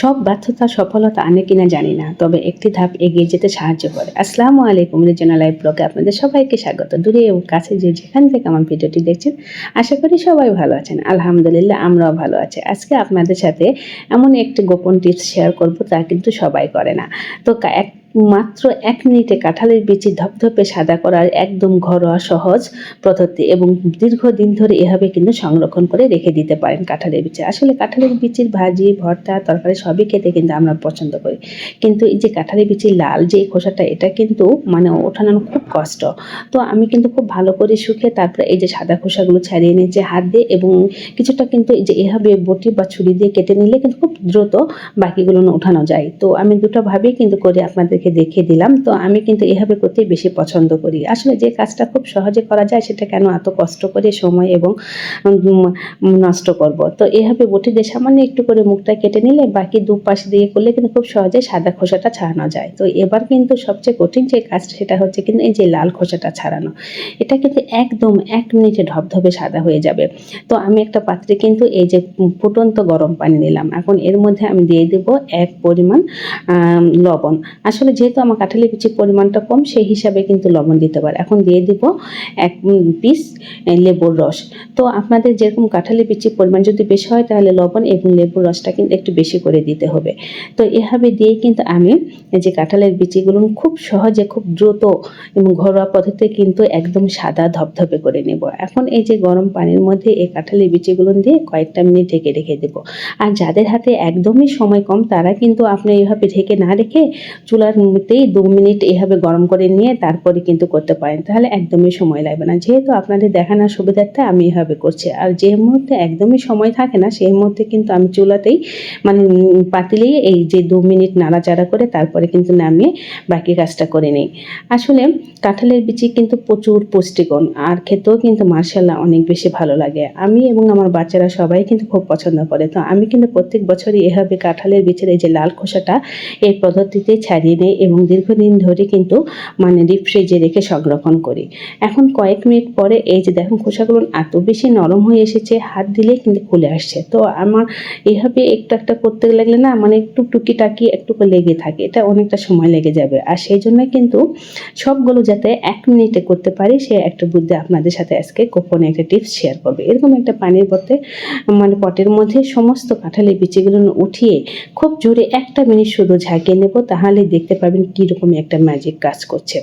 সব ব্যর্থতা, সফলতা আনে কিনা জানি না, তবে একটি ধাপ এগিয়ে যেতে সাহায্য করে। আসসালামু আলাইকুম রিজনাল লাইভ ব্লগে আপনাদের সবাইকে স্বাগত। দূরে এবং কাছে যে যেখান থেকে আমার ভিডিওটি দেখছেন, আশা করি সবাই ভালো আছেন। আলহামদুলিল্লাহ, আমরাও ভালো আছি। আজকে আপনাদের সাথে এমন একটি গোপন টিপস শেয়ার করব, তা কিন্তু সবাই করে না। তো এক মাত্র এক মিনিটে কাঁঠালের বিচি ধপধপে সাদা করার একদম ঘরোয়া সহজ পদ্ধতি এবং দীর্ঘদিন ধরে এভাবে কিন্তু সংরক্ষণ করে রেখে দিতে পারেন কাঁঠালের বিচি। আসলে কাঁঠালের বিচির ভাজি, ভর্তা, তরকারি সবই খেতে কিন্তু আমরা পছন্দ করি। কিন্তু এই যে কাঁঠালের বিচির লাল যে খোসাটা, এটা কিন্তু মানে ওঠানো খুব কষ্ট। তো আমি কিন্তু খুব ভালো করে শুকিয়ে তারপরে এই যে সাদা খোসাগুলো ছাড়িয়ে নিয়েছি হাত দিয়ে এবং কিছুটা কিন্তু এই যে এভাবে বটি বা ছুরি দিয়ে কেটে নিলে কিন্তু খুব দ্রুত বাকিগুলো উঠানো যায়। তো আমি দুটো ভাবেই কিন্তু করে আপনাদেরকে দেখিয়ে দিলাম। তো আমি কিন্তু এভাবে করতেই বেশি পছন্দ করি। আসলে যে কাজটা খুব সহজে করা যায় সেটা কেন এত কষ্ট করে সময় এবং নষ্ট করব? তো এভাবে বটি দিয়ে সামান্য একটু করে মুখটা কেটে নিলে বাকি দু পাশ দিয়ে করলে কিন্তু খুব সহজে সাদা খোসাটা ছাড়ানো যায়। তো এবার কিন্তু সবচেয়ে কঠিন যে কাজটা সেটা হচ্ছে কিন্তু এই যে লাল খোসাটা ছাড়ানো। এটা কিন্তু একদম এক মিনিটে ধবধবে সাদা হয়ে যাবে। তো আমি একটা পাত্রে কিন্তু এই যে ফুটন্ত গরম পানি নিলাম। এখন এর মধ্যে আমি দিয়ে দেব এক পরিমাণ লবণ। আসলে যেহেতু আমার কাঁঠালি বিচির পরিমাণটা কম, সেই হিসাবে কিন্তু লবণ দিতে পারে। এখন দিয়ে দিব এক পিস লেবুর রস। তো আপনাদের যেরকম কাঁঠালি বিচির পরিমাণ যদি বেশি হয়, তাহলে লবণ এবং লেবুর রসটা কিন্তু একটু বেশি করে দিতে হবে। তো এভাবে দিয়ে কিন্তু আমি যে কাঁঠালের বিচিগুলো খুব সহজে, খুব দ্রুত এবং ঘরোয়া পদ্ধতিতে কিন্তু একদম সাদা ধপধপে করে নেব। এখন এই যে গরম পানির মধ্যে এই কাঁঠালের বিচিগুলো দিয়ে কয়েকটা মিনিট ঢেকে রেখে দেবো। আর যাদের হাতে একদমই সময় কম, তারা কিন্তু আপনি এইভাবে ঢেকে না রেখে চুলার মধ্যেই দু মিনিট এইভাবে গরম করে নিয়ে তারপরে কিন্তু করতে পারেন। তাহলে একদমই সময় লাগবে না। যেহেতু আপনাদের দেখানোর সুবিধার্থে আমি এভাবে করছি। আর যে মুহূর্তে একদমই সময় থাকে না, সেই মুহূর্তে কিন্তু আমি চুলাতেই মানে পাতিলেই এই যে দু মিনিট নাড়াচাড়া করে তারপরে কিন্তু নামিয়ে বাকি কাজটা করে নিই। আসলে কাঁঠালের বিচি কিন্তু প্রচুর পুষ্টিগুণ। আর খেতেও কিন্তু মার্শাল্লাহ অনেক বেশি ভালো লাগে। আমি এবং আমার বাচ্চারা সবাই কিন্তু খুব পছন্দ করে। তো আমি কিন্তু প্রত্যেক বছরই এভাবে কাঁঠালের বিচের এই যে লাল খোসাটা এই পদ্ধতিতে ছাড়িয়ে নেই এবং দীর্ঘদিন ধরে কিন্তু মানে ডিপ ফ্রিজে রেখে সংরক্ষণ করি। এখন কয়েক মিনিট পরে এই যে দেখুন খোসাগুলো এত বেশি নরম হয়ে এসেছে, হাত দিলে কিন্তু খুলে আসছে। তো আমার এইভাবে একটু একটা করতে লাগলে না মানে একটু টুকি টাকি একটু লেগে থাকে, এটা অনেকটা সময় লেগে যাবে। আর সেই জন্য কিন্তু সবগুলো যাতে এক মিনিটে করতে পারি, সে একটা বুদ্ধি আপনাদের সাথে আজকে গোপনে একটা টিপস শেয়ার করবে। এরকম একটা পানির পথে মানে পটের মধ্যে সমস্ত কাঁঠালের বিচিগুলো উঠিয়ে খুব জোরে একটা মিনিট শুধু ঝাঁকিয়ে নেব তাহলে দেখতে পাবেন কীরকম একটা ম্যাজিক কাজ করছে।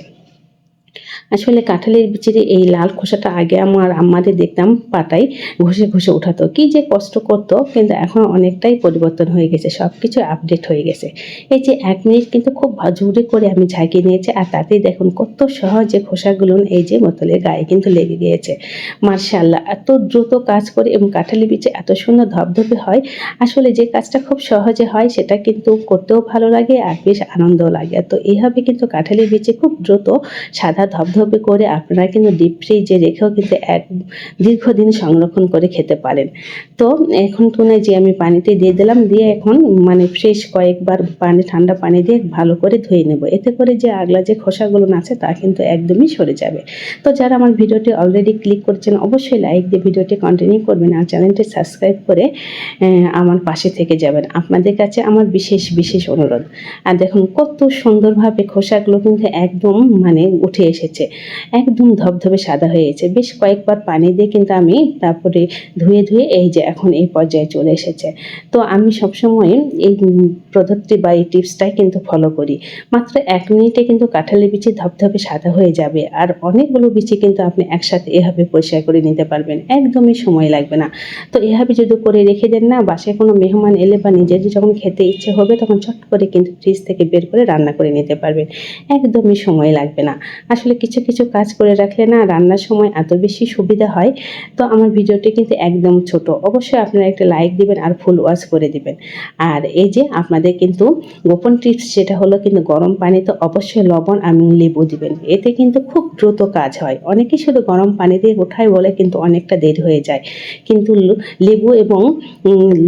আসলে কাঁঠালের বিচিরে এই লাল খোসাটা আগে আমার আম্মাদের দেখতাম পাতায় ঘষে ঘষে উঠাতো। কি যে কষ্ট করতো, কিন্তু এখন অনেকটাই পরিবর্তন হয়ে গেছে সব কিছু আপডেট হয়ে গেছে। এই যে এক মিনিট কিন্তু খুব জোরে করে আমি ঝাঁকিয়ে নিয়েছি, আর তাতেই দেখুন কত সহজে খোসাগুলো এই যে বোতলের গায়ে কিন্তু লেগে গিয়েছে। মার্শাল্লাহ, এত দ্রুত কাজ করে এবং কাঁঠালি বিচে এত সুন্দর ধপধপে হয়। আসলে যে কাজটা খুব সহজে হয়, সেটা কিন্তু করতেও ভালো লাগে আর বেশ আনন্দও লাগে। তো এইভাবে কিন্তু কাঁঠালি বিচে খুব দ্রুত সাদা ধপধপে করে আপনারা কিন্তু ডিপ ফ্রিজে রেখেও কিন্তু এক দীর্ঘদিন সংরক্ষণ করে খেতে পারেন। তো এখন টুনে যে আমি পানিতে দিয়ে দিলাম, দিয়ে এখন মানে ফ্রেশ কয়েকবার পানি, ঠান্ডা পানি দিয়ে ভালো করে ধুয়ে নেব। এতে করে যে আগলা যে খোসাগুলো আছে তা কিন্তু একদমই সরে যাবে। তো যারা আমার ভিডিওটি অলরেডি ক্লিক করছেন, অবশ্যই লাইক দিয়ে ভিডিওটি কন্টিনিউ করবেন আর চ্যানেলটি সাবস্ক্রাইব করে আমার পাশে থেকে যাবেন। আপনাদের কাছে আমার বিশেষ বিশেষ অনুরোধ। আর দেখুন কত সুন্দরভাবে খোসাগুলো কিন্তু একদম মানে উঠে এসেছে। একদম ধবধবে সাদা হয়ে গেছে। বেশ কয়েকবার পানি দিয়ে কিন্তু আমি তারপরে ধুয়ে ধুয়ে এই যে এখন এই পর্যায়ে চলে এসেছে। তো আমি সবসময় এই পদ্ধতি বা এই টিপসটাই কিন্তু ফলো করি। মাত্র এক মিনিটে কিন্তু কাঁঠালি বিচি ধবধবে সাদা হয়ে যাবে আর অনেকগুলো বিচি কিন্তু আপনি একসাথে এভাবে পরিষ্কার করে নিতে পারবেন। একদমই সময় লাগবে না। তো এভাবে যদি করে রেখে দেন না, বাসায় কোনো মেহমান এলে বা নিজের যখন খেতে ইচ্ছে হবে তখন চট করে কিন্তু ফ্রিজ থেকে বের করে রান্না করে নিতে পারবেন। একদমই সময় লাগবে না। আসলে কিছু কিছু কিছু কাজ করে রাখলে না রান্নার সময় এত বেশি সুবিধা হয়। তো আমার ভিডিওটি কিন্তু একদম ছোট। অবশ্যই আপনারা একটা লাইক দিবেন আর ফুল ওয়াশ করে দিবেন। আর এই যে আপনাদের কিন্তু গোপন টিপস যেটা হলো কিন্তু গরম পানিতে অবশ্যই লবণ আর লেবু দিবেন। এতে কিন্তু খুব দ্রুত কাজ হয়। অনেকেই শুধু গরম পানি দিয়ে ওঠায় বলে কিন্তু অনেকটা দেরি হয়ে যায়। কিন্তু লেবু এবং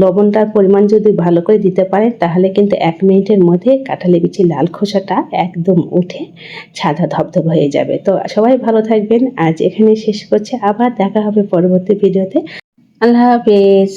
লবণটার পরিমাণ যদি ভালো করে দিতে পারেন তাহলে কিন্তু এক মিনিটের মধ্যে কাঁঠালি বিচি লাল খোসাটা একদম উঠে সাদা ধবধব হয়ে যাবে তো সবাই ভালো থাকবেন। আজ এখানে শেষ করছে। আবার দেখা হবে পরবর্তী ভিডিওতে। আল্লাহ হাফেজ।